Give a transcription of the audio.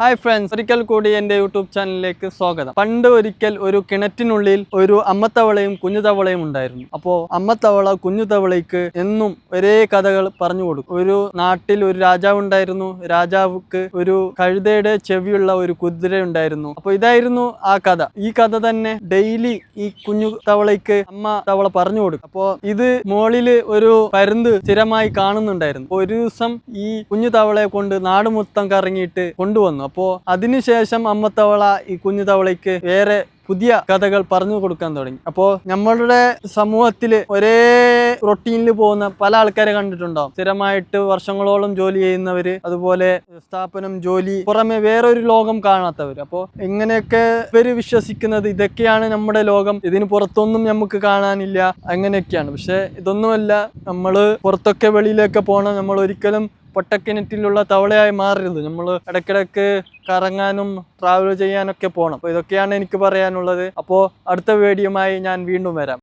Hi friends ഒരിക്കൽ കൂടി എന്റെ യൂട്യൂബ് ചാനലിലേക്ക് സ്വാഗതം. പണ്ട് ഒരിക്കൽ ഒരു കിണറ്റിനുള്ളിൽ ഒരു അമ്മത്തവളയും കുഞ്ഞുതവളയും ഉണ്ടായിരുന്നു. അപ്പോൾ അമ്മത്തവള കുഞ്ഞുതവളയ്ക്ക് എന്നും ഒരേ കഥകൾ പറഞ്ഞു കൊടുക്കും. ഒരു നാട്ടിൽ ഒരു രാജാവ് ഉണ്ടായിരുന്നു. രാജാവുക്ക് ഒരു കഴുതയുടെ ചെവിയുള്ള ഒരു കുതിര ഉണ്ടായിരുന്നു. അപ്പോൾ ഇതായിരുന്നു ആ കഥ. ഈ കഥ തന്നെ ഡെയിലി ഈ കുഞ്ഞു തവളയ്ക്ക് അമ്മ തവള പറഞ്ഞു കൊടുക്കും. അപ്പോൾ ഇത് മോളിൽ ഒരു പരുന്ത് സ്ഥിരമായി കാണുന്നുണ്ടായിരുന്നു. ഒരു ദിവസം ഈ കുഞ്ഞു തവളയെ കൊണ്ട് നാട് മൊത്തം കറങ്ങിയിട്ട് കൊണ്ടുവന്നു. അപ്പോൾ അതിനുശേഷം അമ്മ തവള ഈ കുഞ്ഞു തവളയ്ക്ക് വേറെ പുതിയ കഥകൾ പറഞ്ഞു കൊടുക്കാൻ തുടങ്ങി. അപ്പോൾ നമ്മളുടെ സമൂഹത്തിൽ ഒരേ റൊട്ടീനിൽ പോകുന്ന പല ആൾക്കാരെ കണ്ടിട്ടുണ്ടാവും സ്ഥിരമായിട്ട് വർഷങ്ങളോളം ജോലി ചെയ്യുന്നവര് അതുപോലെ സ്ഥാപനം ജോലി പുറമെ വേറൊരു ലോകം കാണാത്തവർ അപ്പോൾ എങ്ങനെയൊക്കെ ഇവർ വിശ്വസിക്കുന്നത്? ഇതൊക്കെയാണ് നമ്മുടെ ലോകം. ഇതിന് പുറത്തൊന്നും നമുക്ക് കാണാനില്ല. അങ്ങനെയൊക്കെയാണ്. പക്ഷെ ഇതൊന്നുമല്ല. നമ്മൾ പുറത്തൊക്കെ വെളിയിലൊക്കെ പോകണം നമ്മൾ ഒരിക്കലും പൊട്ടക്കിണറ്റിലുള്ള തവളയായി മാറരുത്. നമ്മൾ ഇടയ്ക്കിടയ്ക്ക് കറങ്ങാനും ട്രാവൽ ചെയ്യാനൊക്കെ പോകണം അപ്പോൾ ഇതൊക്കെയാണ് എനിക്ക് പറയാനുള്ളത്. അപ്പോൾ അടുത്ത വീഡിയോയുമായി ഞാൻ വീണ്ടും വരാം.